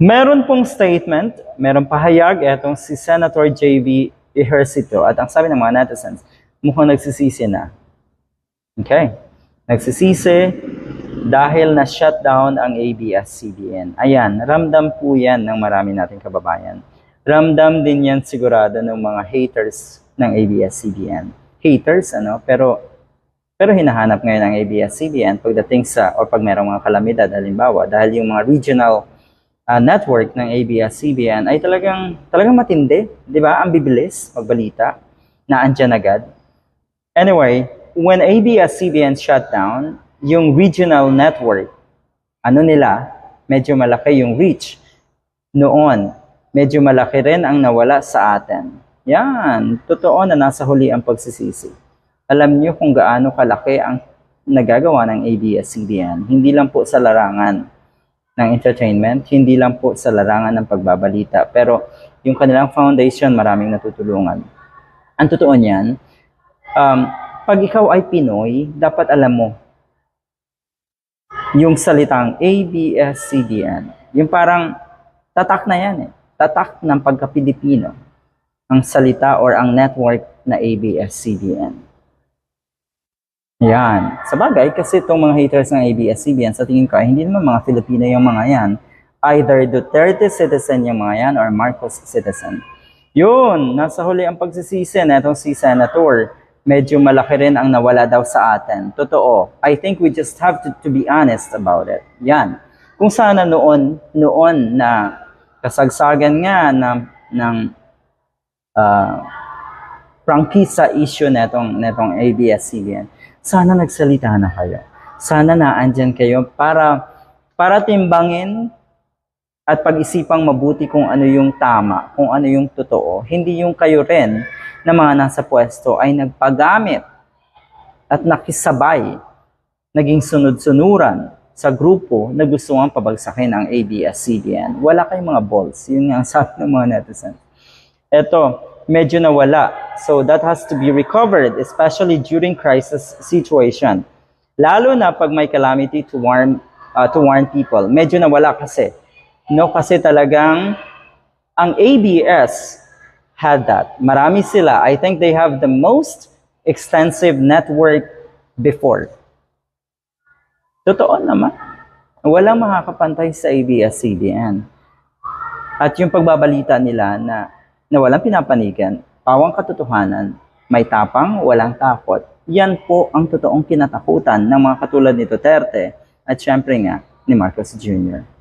Meron pong statement, meron pahayag etong si Senator JV Ejercito at ang sabi ng mga netizens, mukhang nagsisisi na. Okay. Nagsisisi dahil na-shutdown ang ABS-CBN. Ayan, ramdam po yan ng marami nating kababayan. Ramdam din yan sigurado ng mga haters ng ABS-CBN. Haters, ano? Pero pero hinahanap ngayon ang ABS-CBN pagdating sa, or pag mayroong mga kalamidad, halimbawa, dahil yung mga regional uh, network ng ABS-CBN ay talagang, talagang matindi. Di ba? Ang bibilis magbalita na andyan agad. Anyway, when ABS-CBN shut down, yung regional network, ano nila, medyo malaki yung reach. Noon, medyo malaki rin ang nawala sa atin. Yan, totoo na nasa huli ang pagsisisi alam niyo kung gaano kalaki ang nagagawa ng ABS-CBN. Hindi lang po sa larangan ng entertainment, hindi lang po sa larangan ng pagbabalita, pero yung kanilang foundation maraming natutulungan. Ang totoo niyan, um, pag ikaw ay Pinoy, dapat alam mo yung salitang ABS-CBN. Yung parang tatak na yan eh. Tatak ng pagka-Pilipino ang salita or ang network na ABS-CBN. Yan. Sa bagay, kasi itong mga haters ng ABS-CBN, sa tingin ko, ay hindi naman mga Filipino yung mga yan. Either Duterte citizen yung mga yan or Marcos citizen. Yun, nasa huli ang pagsisisi na itong si Senator. Medyo malaki rin ang nawala daw sa atin. Totoo. I think we just have to, to be honest about it. Yan. Kung sana noon, noon na kasagsagan nga na, ng uh, prangkisa issue netong, netong ABS-CBN, sana nagsalita na kayo. Sana naandyan kayo para para timbangin at pag-isipang mabuti kung ano yung tama, kung ano yung totoo. Hindi yung kayo rin na mga nasa pwesto ay nagpagamit at nakisabay, naging sunod-sunuran sa grupo na gusto nga pabagsakin ang ABS-CBN. Wala kayong mga balls. Yun nga ang sabi ng mga netizens. Ito, medyo nawala. So that has to be recovered, especially during crisis situation. Lalo na pag may calamity to warn uh, to warn people. Medyo nawala kasi. No, kasi talagang ang ABS had that. Marami sila. I think they have the most extensive network before. Totoo naman. Walang makakapantay sa ABS-CBN. At yung pagbabalita nila na na walang pinapanigan, pawang katotohanan, may tapang, walang takot. Yan po ang totoong kinatakutan ng mga katulad ni Duterte at syempre nga ni Marcos Jr.